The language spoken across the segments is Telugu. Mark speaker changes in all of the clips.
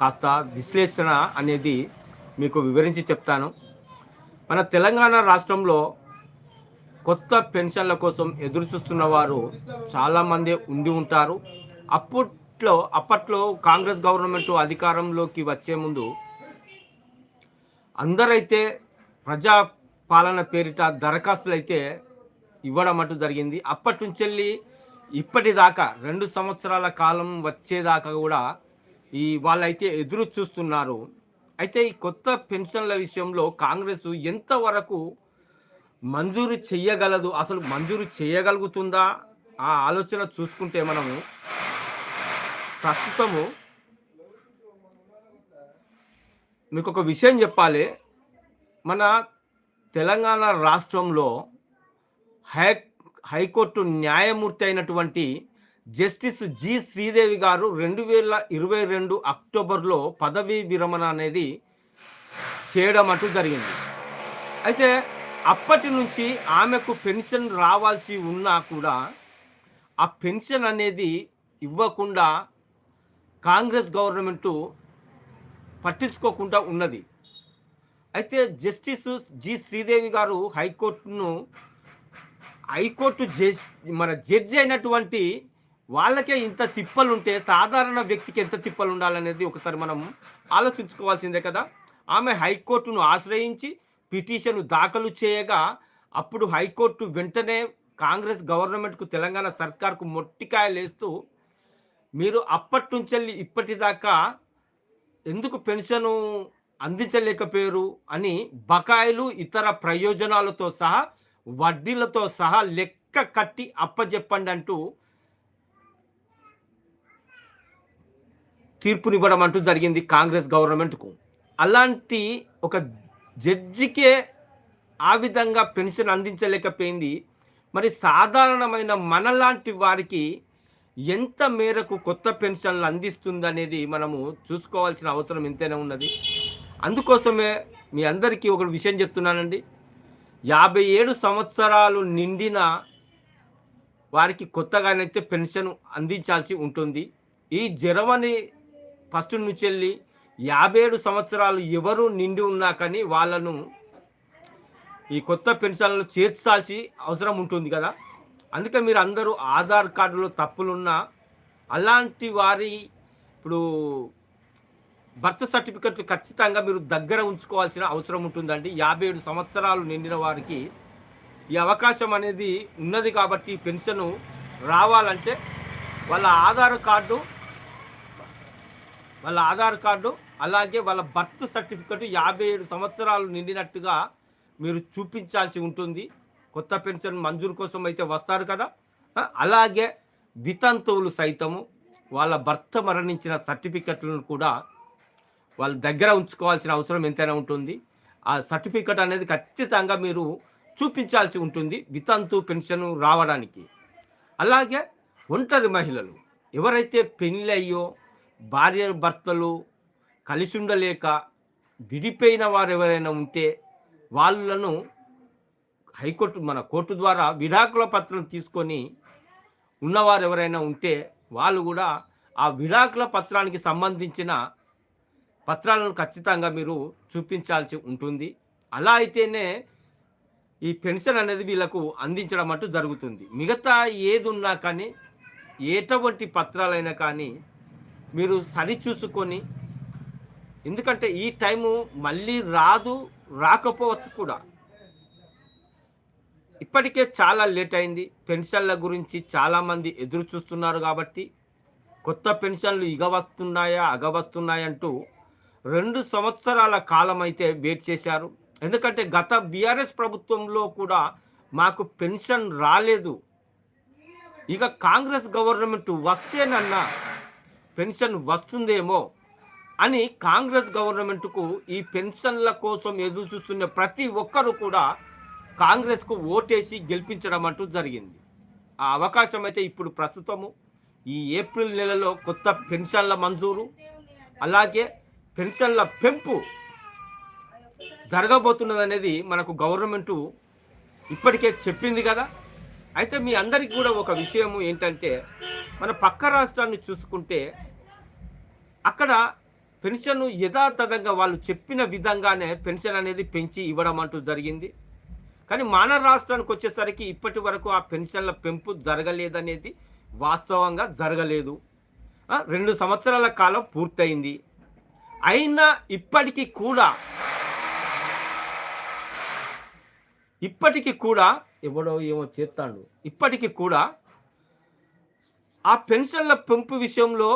Speaker 1: కాస్త విశ్లేషణ అనేది మీకు వివరించి చెప్తాను. మన తెలంగాణ రాష్ట్రంలో కొత్త పెన్షన్ల కోసం ఎదురు చూస్తున్న వారు చాలామంది ఉండి ఉంటారు. అప్పట్లో అప్పట్లో కాంగ్రెస్ గవర్నమెంట్ అధికారంలోకి వచ్చే ముందు అందరైతే ప్రజా పాలన పేరిట దరఖాస్తులు అయితే ఇవ్వడం అంటూ జరిగింది. అప్పటి నుంచి వెళ్ళి ఇప్పటిదాకా రెండు సంవత్సరాల కాలం వచ్చేదాకా కూడా ఈ వాళ్ళైతే ఎదురు చూస్తున్నారు. అయితే ఈ కొత్త పెన్షన్ల విషయంలో కాంగ్రెస్ ఎంతవరకు మంజూరు చెయ్యగలదు? అసలు మంజూరు చేయగలుగుతుందా ఆ ఆలోచన చూసుకుంటే మనము ప్రస్తుతము మీకు ఒక విషయం చెప్పాలి. మన తెలంగాణ రాష్ట్రంలో హై హైకోర్టు న్యాయమూర్తి అయినటువంటి జస్టిస్ జి శ్రీదేవి గారు రెండు వేల ఇరవై రెండు అక్టోబర్లో పదవీ విరమణ అనేది చేయడం అంటూ జరిగింది. అయితే అప్పటి నుంచి ఆమెకు పెన్షన్ రావాల్సి ఉన్నా కూడా ఆ పెన్షన్ అనేది ఇవ్వకుండా కాంగ్రెస్ గవర్నమెంటు పట్టించుకోకుండా ఉన్నది. అయితే జస్టిస్ జి శ్రీదేవి గారు హైకోర్టును హైకోర్టు జడ్జ్ మన జడ్జి అయినటువంటి వాళ్ళకే ఇంత తిప్పలు ఉంటే సాధారణ వ్యక్తికి ఎంత తిప్పలు ఉండాలనేది ఒకసారి మనం ఆలోచించుకోవాల్సిందే కదా. ఆమె హైకోర్టును ఆశ్రయించి పిటిషన్ దాఖలు చేయగా అప్పుడు హైకోర్టు వెంటనే కాంగ్రెస్ గవర్నమెంట్కు తెలంగాణ సర్కార్కు మొట్టికాయలు వేస్తూ మీరు అప్పటి నుంచి ఇప్పటిదాకా ఎందుకు పెన్షను అందించలేకపోయారు అని బకాయిలు ఇతర ప్రయోజనాలతో సహా వడ్డీలతో సహా లెక్క కట్టి అప్పజెప్పండి అంటూ తీర్పునివ్వడం అంటూ జరిగింది కాంగ్రెస్ గవర్నమెంట్కు. అలాంటి ఒక జడ్జికే ఆ విధంగా పెన్షన్ అందించలేకపోయింది. మరి సాధారణమైన మనలాంటి వారికి ఎంత మేరకు కొత్త పెన్షన్లు అందిస్తుందనేది మనము చూసుకోవాల్సిన అవసరం ఎంతైనా ఉన్నది. అందుకోసమే మీ అందరికీ ఒక విషయం చెప్తున్నానండి. యాభై ఏడు సంవత్సరాలు నిండిన వారికి కొత్తగానైతే పెన్షన్ అందించాల్సి ఉంటుంది. ఈ జరవని ఫస్ట్ నుంచి వెళ్ళి యాభై ఏడు సంవత్సరాలు ఎవరు నిండి ఉన్నా కానీ వాళ్ళను ఈ కొత్త పెన్షన్లు చేర్చాల్సి అవసరం ఉంటుంది కదా. అందుకే మీరు అందరూ ఆధార్ కార్డులో తప్పులున్నా అలాంటి వారి ఇప్పుడు బర్త్ సర్టిఫికెట్లు ఖచ్చితంగా మీరు దగ్గర ఉంచుకోవాల్సిన అవసరం ఉంటుందండి. యాభై ఏడు సంవత్సరాలు నిండిన వారికి ఈ అవకాశం అనేది ఉన్నది కాబట్టి పెన్షన్ రావాలంటే వాళ్ళ ఆధార్ కార్డు వాళ్ళ ఆధార్ కార్డు అలాగే వాళ్ళ బర్త్ సర్టిఫికెట్ యాభై ఏడు సంవత్సరాలు నిండినట్టుగా మీరు చూపించాల్సి ఉంటుంది. కొత్త పెన్షన్ మంజూరు కోసం అయితే వస్తారు కదా. అలాగే వితంతువులు సైతము వాళ్ళ భర్త మరణించిన సర్టిఫికెట్లను కూడా వాళ్ళ దగ్గర ఉంచుకోవాల్సిన అవసరం ఎంతైనా ఉంటుంది. ఆ సర్టిఫికెట్ అనేది ఖచ్చితంగా మీరు చూపించాల్సి ఉంటుంది వితంతు పెన్షన్ రావడానికి. అలాగే ఒంటరి మహిళలు ఎవరైతే పెళ్ళయ్యో భార్య భర్తలు కలిసి ఉండలేక విడిపోయిన వారు ఎవరైనా ఉంటే వాళ్ళను హైకోర్టు మన కోర్టు ద్వారా విడాకుల పత్రం తీసుకొని ఉన్నవారు ఎవరైనా ఉంటే వాళ్ళు కూడా ఆ విడాకుల పత్రానికి సంబంధించిన పత్రాలను ఖచ్చితంగా మీరు చూపించాల్సి ఉంటుంది. అలా అయితేనే ఈ పెన్షన్ అనేది వీళ్ళకు అందించడం అంటూ జరుగుతుంది. మిగతా ఏది ఉన్నా కానీ ఎటువంటి పత్రాలైనా కానీ మీరు సరి చూసుకొని ఎందుకంటే ఈ టైము మళ్ళీ రాదు రాకపోవచ్చు కూడా. ఇప్పటికే చాలా లేట్ అయింది. పెన్షన్ల గురించి చాలామంది ఎదురు చూస్తున్నారు కాబట్టి కొత్త పెన్షన్లు ఇగ వస్తున్నాయా అగ వస్తున్నాయంటూ రెండు సంవత్సరాల కాలం అయితే వెయిట్ చేశారు. ఎందుకంటే గత బీఆర్ఎస్ ప్రభుత్వంలో కూడా మాకు పెన్షన్ రాలేదు. ఇక కాంగ్రెస్ గవర్నమెంట్ వస్తేనన్నా పెన్షన్ వస్తుందేమో అని కాంగ్రెస్ గవర్నమెంట్కు ఈ పెన్షన్ల కోసం ఎదురు చూస్తున్న ప్రతి ఒక్కరూ కూడా కాంగ్రెస్కు ఓటేసి గెలిపించడం అంటూ జరిగింది. ఆ అవకాశం అయితే ఇప్పుడు ప్రస్తుతము. ఈ ఏప్రిల్ నెలలో కొత్త పెన్షన్ల మంజూరు అలాగే పెన్షన్ల పెంపు జరగబోతున్నది అనేది మనకు గవర్నమెంటు ఇప్పటికే చెప్పింది కదా. అయితే మీ అందరికీ కూడా ఒక విషయం ఏంటంటే మన పక్క రాష్ట్రాన్ని చూసుకుంటే అక్కడ పెన్షన్ యథాతథంగా వాళ్ళు చెప్పిన విధంగానే పెన్షన్ అనేది పెంచి ఇవ్వడం అంటూ జరిగింది. కానీ మన రాష్ట్రానికి వచ్చేసరికి ఇప్పటి వరకు ఆ పెన్షన్ల పెంపు జరగలేదనేది వాస్తవంగా జరగలేదు. రెండు సంవత్సరాల కాలం పూర్తయింది. అయినా ఇప్పటికీ కూడా ఇప్పటికీ కూడా ఎవడో ఏమో చేస్తాడు ఇప్పటికీ కూడా ఆ పెన్షన్ల పెంపు విషయంలో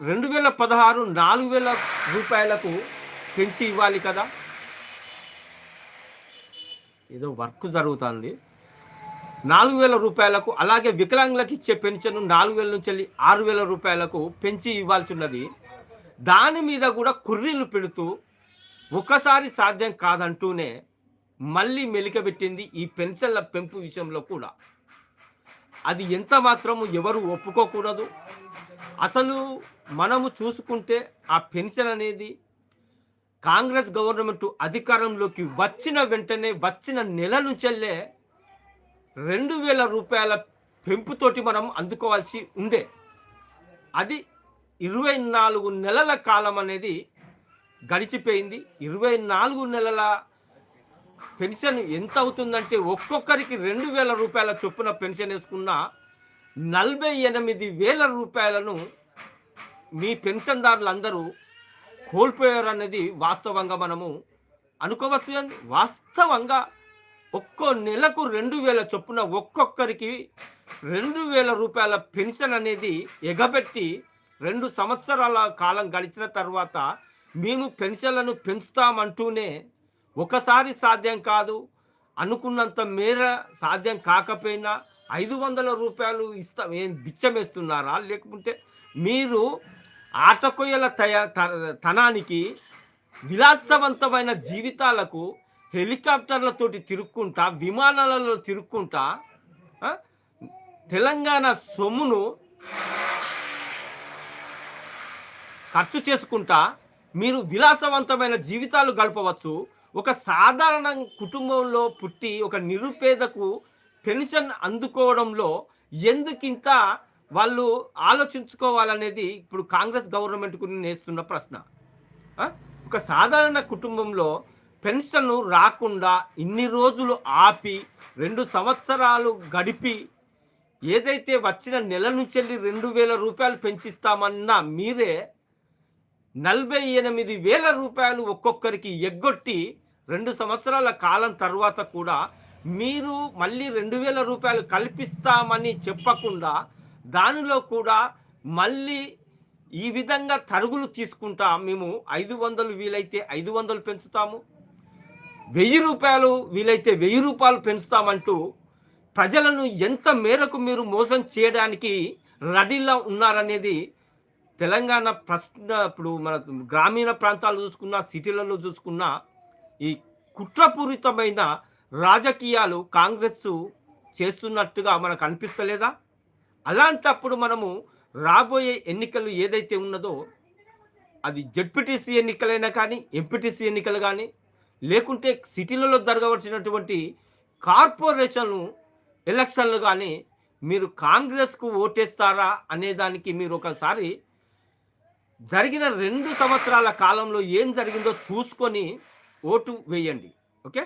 Speaker 1: రెండు వేల పదహారు నాలుగు వేల రూపాయలకు పెంచి ఇవ్వాలి కదా. ఏదో వర్క్ జరుగుతుంది. నాలుగు వేల రూపాయలకు అలాగే వికలాంగులకు ఇచ్చే పెన్షన్ నాలుగు వేల నుంచి వెళ్ళి ఆరు వేల రూపాయలకు పెంచి ఇవ్వాల్సి ఉన్నది దాని మీద కూడా కుర్రీలు పెడుతూ ఒకసారి సాధ్యం కాదంటూనే మళ్ళీ మెలికబెట్టింది ఈ పెన్షన్ల పెంపు విషయంలో కూడా. అది ఎంత మాత్రము ఎవరు ఒప్పుకోకూడదు. అసలు మనము చూసుకుంటే ఆ పెన్షన్ అనేది కాంగ్రెస్ గవర్నమెంట్ అధికారంలోకి వచ్చిన వెంటనే వచ్చిన నెల నుంచెల్లే రెండు వేల రూపాయల పెంపుతోటి మనం అందుకోవాల్సి ఉండే. అది ఇరవై నాలుగు నెలల కాలం అనేది గడిచిపోయింది. ఇరవై నాలుగు నెలల పెన్షన్ ఎంత అవుతుందంటే ఒక్కొక్కరికి రెండు వేల రూపాయల చొప్పున పెన్షన్ వేసుకున్న నలభై ఎనిమిది వేల రూపాయలను మీ పెన్షన్దారులందరూ కోల్పోయారు అనేది వాస్తవంగా మనము అనుకోవచ్చు వాస్తవంగా ఒక్కో నెలకు రెండు వేల చొప్పున ఒక్కొక్కరికి రెండు వేల రూపాయల పెన్షన్ అనేది ఎగబెట్టి రెండు సంవత్సరాల కాలం గడిచిన తర్వాత మేము పెన్షన్లను పెంచుతామంటూనే ఒకసారి సాధ్యం కాదు. అనుకున్నంత మేర సాధ్యం కాకపోయినా ఐదు వందల రూపాయలు ఇస్తా ఏం బిచ్చమేస్తున్నారా? లేకుంటే మీరు ఆటకొయ్యల తయ త- తనానికి విలాసవంతమైన జీవితాలకు హెలికాప్టర్లతోటి తిరుక్కుంటా విమానాలలో తిరుక్కుంటా తెలంగాణ సొమ్మును ఖర్చు చేసుకుంటా మీరు విలాసవంతమైన జీవితాలు గడపవచ్చు. ఒక సాధారణ కుటుంబంలో పుట్టి ఒక నిరుపేదకు పెన్షన్ అందుకోవడంలో ఎందుకింత వాళ్ళు ఆలోచించుకోవాలనేది ఇప్పుడు కాంగ్రెస్ గవర్నమెంట్కు నేస్తున్న ప్రశ్న. ఒక సాధారణ కుటుంబంలో పెన్షన్ రాకుండా ఇన్ని రోజులు ఆపి రెండు సంవత్సరాలు గడిపి ఏదైతే వచ్చిన నెల నుంచి వెళ్ళి రెండు వేల రూపాయలు పెంచిస్తామన్నా మీరే నలభై ఎనిమిది వేల రూపాయలు ఒక్కొక్కరికి ఎగ్గొట్టి రెండు సంవత్సరాల కాలం తర్వాత కూడా మీరు మళ్ళీ రెండు వేల రూపాయలు కల్పిస్తామని చెప్పకుండా దానిలో కూడా మళ్ళీ ఈ విధంగా తరుగులు తీసుకుంటా మేము ఐదు వందలు వీలైతే ఐదు వందలు పెంచుతాము. వెయ్యి రూపాయలు వీలైతే వెయ్యి రూపాయలు పెంచుతామంటూ ప్రజలను ఎంత మేరకు మీరు మోసం చేయడానికి రెడీలో ఉన్నారనేది తెలంగాణ ప్రశ్న ఇప్పుడు మన గ్రామీణ ప్రాంతాలు చూసుకున్నా సిటీలలో చూసుకున్నా ఈ కుట్రపూరితమైన రాజకీయాలు కాంగ్రెస్ చేస్తున్నట్టుగా మనకు అనిపిస్తలేదా? అలాంటప్పుడు మనము రాబోయే ఎన్నికలు ఏదైతే ఉన్నదో అది జడ్పీటీసీ ఎన్నికలైనా కానీ ఎంపీటీసీ ఎన్నికలు కానీ లేకుంటే సిటీలలో జరగవలసినటువంటి కార్పొరేషన్ ఎలక్షన్లు కానీ మీరు కాంగ్రెస్కు ఓటేస్తారా అనేదానికి మీరు ఒకసారి జరిగిన రెండు సంవత్సరాల కాలంలో ఏం జరిగిందో చూసుకొని ఓటు వేయండి. ఓకే?